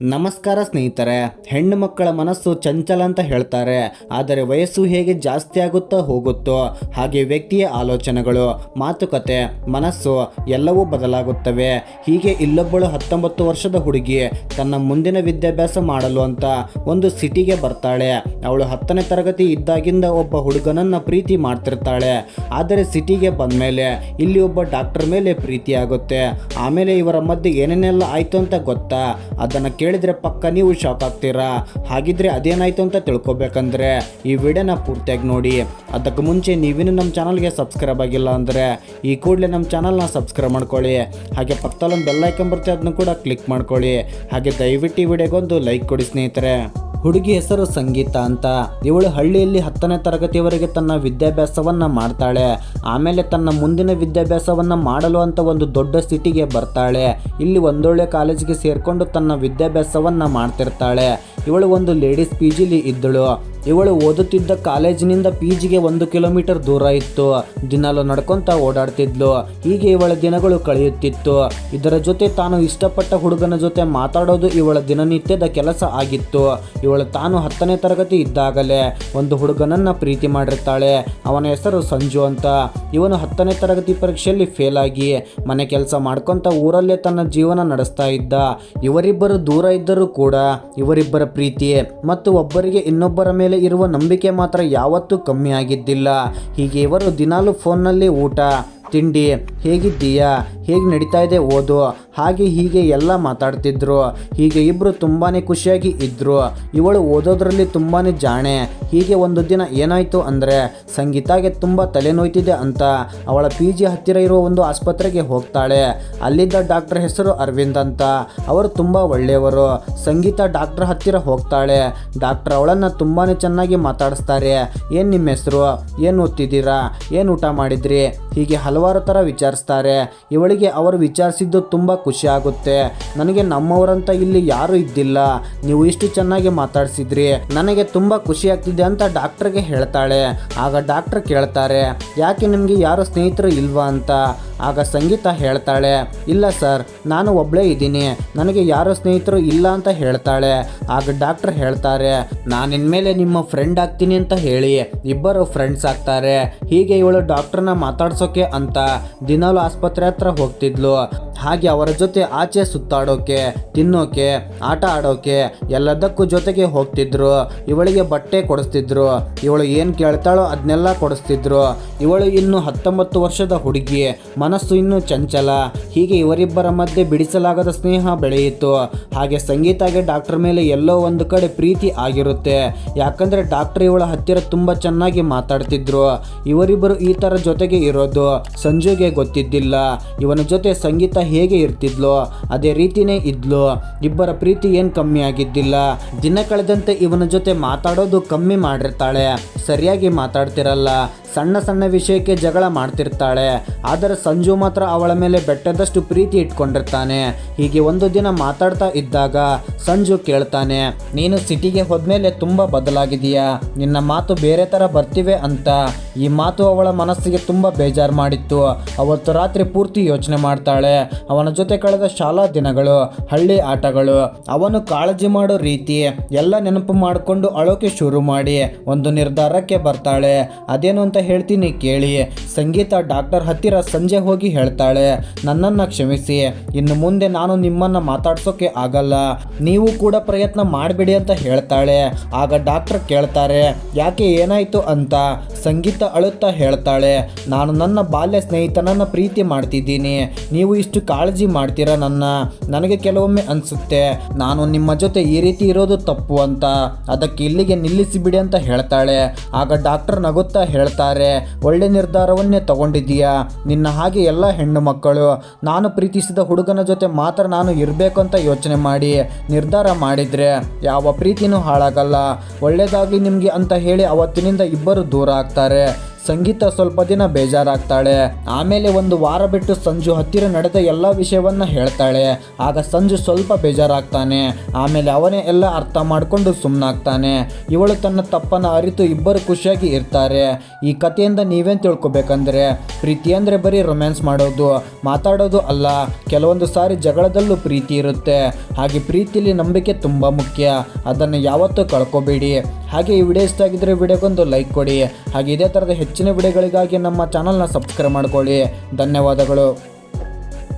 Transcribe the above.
ನಮಸ್ಕಾರ ಸ್ನೇಹಿತರೆ, ಹೆಣ್ಣು ಮಕ್ಕಳ ಮನಸ್ಸು ಚಂಚಲ ಅಂತ ಹೇಳ್ತಾರೆ. ಆದರೆ ವಯಸ್ಸು ಹೇಗೆ ಜಾಸ್ತಿ ಆಗುತ್ತಾ ಹೋಗುತ್ತೋ ಹಾಗೆ ವ್ಯಕ್ತಿಯ ಆಲೋಚನೆಗಳು, ಮಾತುಕತೆ, ಮನಸ್ಸು ಎಲ್ಲವೂ ಬದಲಾಗುತ್ತವೆ. ಹೀಗೆ ಇಲ್ಲೊಬ್ಬಳು ಹತ್ತೊಂಬತ್ತು ವರ್ಷದ ಹುಡುಗಿ ತನ್ನ ಮುಂದಿನ ವಿದ್ಯಾಭ್ಯಾಸ ಮಾಡಲು ಅಂತ ಒಂದು ಸಿಟಿಗೆ ಬರ್ತಾಳೆ. ಅವಳು ಹತ್ತನೇ ತರಗತಿ ಇದ್ದಾಗಿಂದ ಒಬ್ಬ ಹುಡುಗನನ್ನ ಪ್ರೀತಿ ಮಾಡ್ತಿರ್ತಾಳೆ. ಆದರೆ ಸಿಟಿಗೆ ಬಂದಮೇಲೆ ಇಲ್ಲಿ ಒಬ್ಬ ಡಾಕ್ಟರ್ ಮೇಲೆ ಪ್ರೀತಿ ಆಗುತ್ತೆ ಆಮೇಲೆ ಇವರ ಮಧ್ಯೆ ಏನೇನೆಲ್ಲ ಆಯ್ತು ಅಂತ ಗೊತ್ತಾ? ಅದನ್ನು ಕೇಳಿದ್ರೆ ಪಕ್ಕ ನೀವು ಶಾಕ್ ಆಗ್ತೀರಾ? ಹಾಗಿದ್ರೆ ಅದೇನಾಯ್ತು ಅಂತ ತಿಳ್ಕೊಬೇಕಂದ್ರೆ ಈ ವಿಡಿಯೋನ ಪೂರ್ತಿಯಾಗಿ ನೋಡಿ. ಅದಕ್ಕೆ ಮುಂಚೆ ನೀವಿನ್ನೂ ನಮ್ಮ ಚಾನಲ್ಗೆ ಸಬ್ಸ್ಕ್ರೈಬ್ ಆಗಿಲ್ಲ ಅಂದರೆ ಈ ಕೂಡಲೇ ನಮ್ಮ ಚಾನಲ್ನ ಸಬ್ಸ್ಕ್ರೈಬ್ ಮಾಡ್ಕೊಳ್ಳಿ. ಹಾಗೆ ಪಕ್ಕದಲ್ಲೊಂದು ಬೆಲ್ಲೈಕನ್ ಬರ್ತೀವಿ ಅದನ್ನು ಕೂಡ ಕ್ಲಿಕ್ ಮಾಡ್ಕೊಳ್ಳಿ. ಹಾಗೆ ದಯವಿಟ್ಟು ಈ ವಿಡಿಯೋಗೊಂದು ಲೈಕ್ ಕೊಡಿ ಸ್ನೇಹಿತರೆ. ಹುಡುಗಿ ಹೆಸರು ಸಂಗೀತ ಅಂತ. ಇವಳು ಹಳ್ಳಿಯಲ್ಲಿ ಹತ್ತನೇ ತರಗತಿಯವರೆಗೆ ತನ್ನ ವಿದ್ಯಾಭ್ಯಾಸವನ್ನ ಮಾಡ್ತಾಳೆ. ಆಮೇಲೆ ತನ್ನ ಮುಂದಿನ ವಿದ್ಯಾಭ್ಯಾಸವನ್ನ ಮಾಡಲು ಅಂತ ಒಂದು ದೊಡ್ಡ ಸಿಟಿಗೆ ಬರ್ತಾಳೆ. ಇಲ್ಲಿ ಒಂದೊಳ್ಳೆ ಕಾಲೇಜಿಗೆ ಸೇರಿಕೊಂಡು ತನ್ನ ವಿದ್ಯಾಭ್ಯಾಸವನ್ನ ಮಾಡ್ತಿರ್ತಾಳೆ. ಇವಳು ಒಂದು ಲೇಡೀಸ್ ಪಿ ಜಿಲಿ ಇದ್ದಳು. ಇವಳು ಓದುತ್ತಿದ್ದ ಕಾಲೇಜಿನಿಂದ ಪಿ ಜಿಗೆ ಒಂದು ಕಿಲೋಮೀಟರ್ ದೂರ ಇತ್ತು. ದಿನಾಲು ನಡ್ಕೊಂತ ಓಡಾಡ್ತಿದ್ಲು. ಹೀಗೆ ಇವಳ ದಿನಗಳು ಕಳೆಯುತ್ತಿತ್ತು. ಇದರ ಜೊತೆ ತಾನು ಇಷ್ಟಪಟ್ಟ ಹುಡುಗನ ಜೊತೆ ಮಾತಾಡೋದು ಇವಳ ದಿನನಿತ್ಯದ ಕೆಲಸ ಆಗಿತ್ತು. ಇವಳು ತಾನು ಹತ್ತನೇ ತರಗತಿ ಇದ್ದಾಗಲೇ ಒಂದು ಹುಡುಗನನ್ನ ಪ್ರೀತಿ ಮಾಡಿರ್ತಾಳೆ. ಅವನ ಹೆಸರು ಸಂಜು ಅಂತ. ಇವನು ಹತ್ತನೇ ತರಗತಿ ಪರೀಕ್ಷೆಯಲ್ಲಿ ಫೇಲ್ ಆಗಿ ಮನೆ ಕೆಲಸ ಮಾಡ್ಕೊಂತ ಊರಲ್ಲೇ ತನ್ನ ಜೀವನ ನಡೆಸ್ತಾ ಇದ್ದ. ಇವರಿಬ್ಬರು ದೂರ ಇದ್ದರೂ ಕೂಡ ಇವರಿಬ್ಬರ ಪ್ರೀತಿ ಮತ್ತು ಒಬ್ಬರಿಗೆ ಇನ್ನೊಬ್ಬರ ಮೇಲೆ ಇರುವ ನಂಬಿಕೆ ಮಾತ್ರ ಯಾವತ್ತೂ ಕಮ್ಮಿ ಆಗಿದ್ದಿಲ್ಲ ಹೀಗೆ ಇವರು ದಿನಾಲೂ ಫೋನ್ನಲ್ಲಿ ಊಟ ತಿಂಡಿ, ಹೇಗಿದ್ದೀಯಾ? ಹೇಗೆ ನಡೀತಾ ಇದೆ? ಓದು. ಹಾಗೆ ಹೀಗೆ ಎಲ್ಲ ಮಾತಾಡ್ತಿದ್ರು. ಹೀಗೆ ಇಬ್ಬರು ತುಂಬಾ ಖುಷಿಯಾಗಿ ಇದ್ದರು ಇವಳು ಓದೋದ್ರಲ್ಲಿ ತುಂಬಾ ಜಾಣೆ. ಹೀಗೆ ಒಂದು ದಿನ ಏನಾಯಿತು ಅಂದರೆ, ಸಂಗೀತಾಗೆ ತುಂಬ ತಲೆನೋಯ್ತಿದೆ ಅಂತ ಅವಳ ಪಿ ಜಿ ಹತ್ತಿರ ಇರುವ ಒಂದು ಆಸ್ಪತ್ರೆಗೆ ಹೋಗ್ತಾಳೆ. ಅಲ್ಲಿದ್ದ ಡಾಕ್ಟರ್ ಹೆಸರು ಅರವಿಂದ್ ಅಂತ. ಅವರು ತುಂಬ ಒಳ್ಳೆಯವರು. ಸಂಗೀತ ಡಾಕ್ಟರ್ ಹತ್ತಿರ ಹೋಗ್ತಾಳೆ. ಡಾಕ್ಟರ್ ಅವಳನ್ನು ತುಂಬಾ ಚೆನ್ನಾಗಿ ಮಾತಾಡಿಸ್ತಾರೆ. ಏನು ನಿಮ್ಮ ಹೆಸರು? ಏನು ಓದ್ತಿದ್ದೀರಾ? ಏನು ಊಟ ಮಾಡಿದ್ರಿ? ಹೀಗೆ ಹಲವಾರು ಥರ ವಿಚಾರಿಸ್ತಾರೆ. ಇವಳಿಗೆ ಅವರು ವಿಚಾರಿಸಿದ್ದು ತುಂಬ ಖುಷಿ ಆಗುತ್ತೆ. ನನಗೆ ನಮ್ಮವರಂತ ಇಲ್ಲಿ ಯಾರೂ ಇದ್ದಿಲ್ಲ. ನೀವು ಇಷ್ಟು ಚೆನ್ನಾಗಿ ಮಾತಾಡಿಸಿದ್ರಿ. ನನಗೆ ತುಂಬ ಖುಷಿ ಆಗ್ತಿದೆ ಅಂತ ಡಾಕ್ಟರ್ಗೆ ಹೇಳ್ತಾಳೆ. ಆಗ ಡಾಕ್ಟರ್ ಕೇಳ್ತಾರೆ, ಯಾಕೆ ನಿಮಗೆ ಯಾರು ಸ್ನೇಹಿತರು ಇಲ್ವಾ ಅಂತ? ಆಗ ಸಂಗೀತ ಹೇಳ್ತಾಳೆ, ಇಲ್ಲ ಸರ್, ನಾನು ಒಬ್ಬಳೇ ಇದ್ದೀನಿ. ನನಗೆ ಯಾರು ಸ್ನೇಹಿತರು ಇಲ್ಲ ಅಂತ ಹೇಳ್ತಾಳೆ. ಆಗ ಡಾಕ್ಟರ್ ಹೇಳ್ತಾರೆ, ನಾನು ಇನ್ಮೇಲೆ ನಿಮ್ಮ ಫ್ರೆಂಡ್ ಆಗ್ತೀನಿ ಅಂತ ಹೇಳಿ. ಇಬ್ಬರು ಫ್ರೆಂಡ್ಸ್ ಆಗ್ತಾರೆ. ಹೀಗೆ ಇವಳು ಡಾಕ್ಟರ್ನ ಮಾತಾಡ್ಸೋಕೆ ಅಂತ ದಿನಾಲು ಆಸ್ಪತ್ರೆ ಹತ್ರ ಹೋಗ್ತಿದ್ಲು. ಹಾಗೆ ಅವರ ಜೊತೆ ಆಚೆ ಸುತ್ತಾಡೋಕೆ, ತಿನ್ನೋಕೆ, ಆಟ ಆಡೋಕೆ ಎಲ್ಲದಕ್ಕೂ ಜೊತೆಗೆ ಹೋಗ್ತಿದ್ರು. ಇವಳಿಗೆ ಬಟ್ಟೆ ಕೊಡಿಸ್ತಿದ್ರು. ಇವಳು ಏನು ಕೇಳ್ತಾಳೋ ಅದನ್ನೆಲ್ಲ ಕೊಡಿಸ್ತಿದ್ರು. ಇವಳು ಇನ್ನು ಹತ್ತೊಂಬತ್ತು ವರ್ಷದ ಹುಡುಗಿ. ಮನಸ್ಸು ಇನ್ನೂ ಚಂಚಲ. ಹೀಗೆ ಇವರಿಬ್ಬರ ಮಧ್ಯೆ ಬಿಡಿಸಲಾಗದ ಸ್ನೇಹ ಬೆಳೆಯಿತು. ಹಾಗೆ ಸಂಗೀತಾಗೆ ಡಾಕ್ಟರ್ ಮೇಲೆ ಎಲ್ಲೋ ಒಂದು ಕಡೆ ಪ್ರೀತಿ ಆಗಿರುತ್ತೆ. ಯಾಕಂದರೆ ಡಾಕ್ಟರ್ ಇವಳ ಹತ್ತಿರ ತುಂಬ ಚೆನ್ನಾಗಿ ಮಾತಾಡ್ತಿದ್ರು. ಇವರಿಬ್ಬರು ಈ ಥರ ಜೊತೆಗೆ ಇರೋದು. ಸಂಜುಗೆ ಗೊತ್ತಿದ್ದಿಲ್ಲ. ಇವನ ಜೊತೆ ಸಂಗೀತ ಹೇಗೆ ಇರ್ತಿದ್ಲೋ, ಅದೇ ರೀತಿನೇ ಇದ್ಲು. ಇಬ್ಬರ ಪ್ರೀತಿ ಏನು ಕಮ್ಮಿ ಆಗಿದ್ದಿಲ್ಲ. ದಿನ ಕಳೆದಂತೆ ಇವನ ಜೊತೆ ಮಾತಾಡೋದು ಕಮ್ಮಿ ಮಾಡಿರ್ತಾಳೆ. ಸರಿಯಾಗಿ ಮಾತಾಡ್ತಿರಲ್ಲ. ಸಣ್ಣ ಸಣ್ಣ ವಿಷಯಕ್ಕೆ ಜಗಳ ಮಾಡ್ತಿರ್ತಾಳೆ. ಆದರೆ ಸಂಜು ಮಾತ್ರ ಅವಳ ಮೇಲೆ ಬೆಟ್ಟದಷ್ಟು ಪ್ರೀತಿ ಇಟ್ಕೊಂಡಿರ್ತಾನೆ. ಹೀಗೆ ಒಂದು ದಿನ ಮಾತಾಡ್ತಾ ಇದ್ದಾಗ ಸಂಜು ಕೇಳ್ತಾನೆ, ನೀನು ಸಿಟಿಗೆ ಹೋದ್ಮೇಲೆ ತುಂಬ ಬದಲಾಗಿದೆಯಾ ನಿನ್ನ ಮಾತು ಬೇರೆ ಥರ ಬರ್ತಿವೆ ಅಂತ. ಈ ಮಾತು ಅವಳ ಮನಸ್ಸಿಗೆ ತುಂಬ ಬೇಜಾರು ಮಾಡಿತ್ತು. ಅವತ್ತು ರಾತ್ರಿ ಪೂರ್ತಿ ಯೋಚನೆ ಮಾಡ್ತಾಳೆ. ಅವನ ಜೊತೆ ಕಳೆದ ಶಾಲಾ ದಿನಗಳು, ಹಳ್ಳಿ ಆಟಗಳು, ಅವನು ಕಾಳಜಿ ಮಾಡೋ ರೀತಿ ಎಲ್ಲ ನೆನಪು ಮಾಡಿಕೊಂಡು ಅಳೋಕೆ ಶುರು ಮಾಡಿ ಒಂದು ನಿರ್ಧಾರಕ್ಕೆ ಬರ್ತಾಳೆ. ಅದೇನು ಅಂತ ಹೇಳ್ತೀನಿ ಕೇಳಿ. ಸಂಗೀತ ಡಾಕ್ಟರ್ ಹತ್ತಿರ ಸಂಜೆ ಹೋಗಿ ಹೇಳ್ತಾಳೆ, ನನ್ನನ್ನು ಕ್ಷಮಿಸಿ. ಇನ್ನು ಮುಂದೆ ನಾನು ನಿಮ್ಮನ್ನು ಮಾತಾಡ್ಸೋಕೆ ಆಗಲ್ಲ. ನೀವು ಕೂಡ ಪ್ರಯತ್ನ ಮಾಡಬೇಡಿ ಅಂತ ಹೇಳ್ತಾಳೆ. ಆಗ ಡಾಕ್ಟರ್ ಕೇಳ್ತಾರೆ, ಯಾಕೆ ಏನಾಯ್ತು ಅಂತ? ಸಂಗೀತ ಅಳುತ್ತಾ ಹೇಳ್ತಾಳೆ, ನಾನು ನನ್ನ ಬಾಲ್ಯ ಸ್ನೇಹಿತನನ್ನು ಪ್ರೀತಿ ಮಾಡ್ತಿದ್ದೀನಿ. ನೀವು ಇಷ್ಟು ಕಾಳಜಿ ಮಾಡ್ತೀರಾ ನನ್ನ? ನನಗೆ ಕೆಲವೊಮ್ಮೆ ಅನಿಸುತ್ತೆ. ನಾನು ನಿಮ್ಮ ಜೊತೆ ಈ ರೀತಿ ಇರೋದು ತಪ್ಪು ಅಂತ. ಅದಕ್ಕೆ ಇಲ್ಲಿಗೆ ನಿಲ್ಲಿಸಿಬಿಡಿ ಅಂತ ಹೇಳ್ತಾಳೆ. ಆಗ ಡಾಕ್ಟರ್ ನಗುತ್ತಾ ಹೇಳ್ತಾರೆ, ಒಳ್ಳೆ ನಿರ್ಧಾರವನ್ನೇ ತಗೊಂಡಿದ್ದೀಯಾ? ನಿನ್ನ ಹಾಗೆ ಎಲ್ಲ ಹೆಣ್ಣು ಮಕ್ಕಳು. ನಾನು ಪ್ರೀತಿಸಿದ ಹುಡುಗನ ಜೊತೆ ಮಾತ್ರ ನಾನು ಇರಬೇಕು ಅಂತ ಯೋಚನೆ ಮಾಡಿ, ನಿರ್ಧಾರ ಮಾಡಿದರೆ ಯಾವ ಪ್ರೀತಿನೂ ಹಾಳಾಗಲ್ಲ. ಒಳ್ಳೆಯದಾಗಲಿ ನಿಮಗೆ ಅಂತ ಹೇಳಿ ಅವತ್ತಿನಿಂದ ಇಬ್ಬರು ದೂರ ಆಗ್ತಾರೆ. ಸಂಗೀತ ಸ್ವಲ್ಪ ದಿನ ಬೇಜಾರಾಗ್ತಾಳೆ. ಆಮೇಲೆ ಒಂದು ವಾರ ಬಿಟ್ಟು ಸಂಜು ಹತ್ತಿರ ನಡೆದ ಎಲ್ಲ ವಿಷಯವನ್ನ ಹೇಳ್ತಾಳೆ. ಆಗ ಸಂಜು ಸ್ವಲ್ಪ ಬೇಜಾರಾಗ್ತಾನೆ. ಆಮೇಲೆ ಅವನೇ ಎಲ್ಲ ಅರ್ಥ ಮಾಡಿಕೊಂಡು ಸುಮ್ಮನಾಗ್ತಾನೆ ಇವಳು ತನ್ನ ತಪ್ಪನ್ನು ಅರಿತು ಇಬ್ಬರು ಖುಷಿಯಾಗಿ ಇರ್ತಾರೆ. ಈ ಕಥೆಯಿಂದ ನೀವೇನು ತಿಳ್ಕೊಬೇಕಂದ್ರೆ, ಪ್ರೀತಿ ಅಂದರೆ ಬರೀ ರೊಮ್ಯಾನ್ಸ್ ಮಾಡೋದು, ಮಾತಾಡೋದು ಅಲ್ಲ. ಕೆಲವೊಂದು ಸಾರಿ ಜಗಳದಲ್ಲೂ ಪ್ರೀತಿ ಇರುತ್ತೆ. ಹಾಗೆ ಪ್ರೀತಿಲಿ ನಂಬಿಕೆ ತುಂಬ ಮುಖ್ಯ. ಅದನ್ನು ಯಾವತ್ತೂ ಕಳ್ಕೊಬೇಡಿ. ಹಾಗೆ ಈ ವಿಡಿಯೋ ಇಷ್ಟ ಆಗಿದ್ದರೆ ವಿಡಿಯೋಗೊಂದು ಲೈಕ್ ಕೊಡಿ. ಹಾಗೆ ಇದೇ ಥರದ ಹೆಚ್ಚಿನ ವಿಡಿಯೋಗಳಿಗಾಗಿ ನಮ್ಮ ಚಾನಲ್ನ ಸಬ್ಸ್ಕ್ರೈಬ್ ಮಾಡ್ಕೊಳ್ಳಿ. ಧನ್ಯವಾದಗಳು.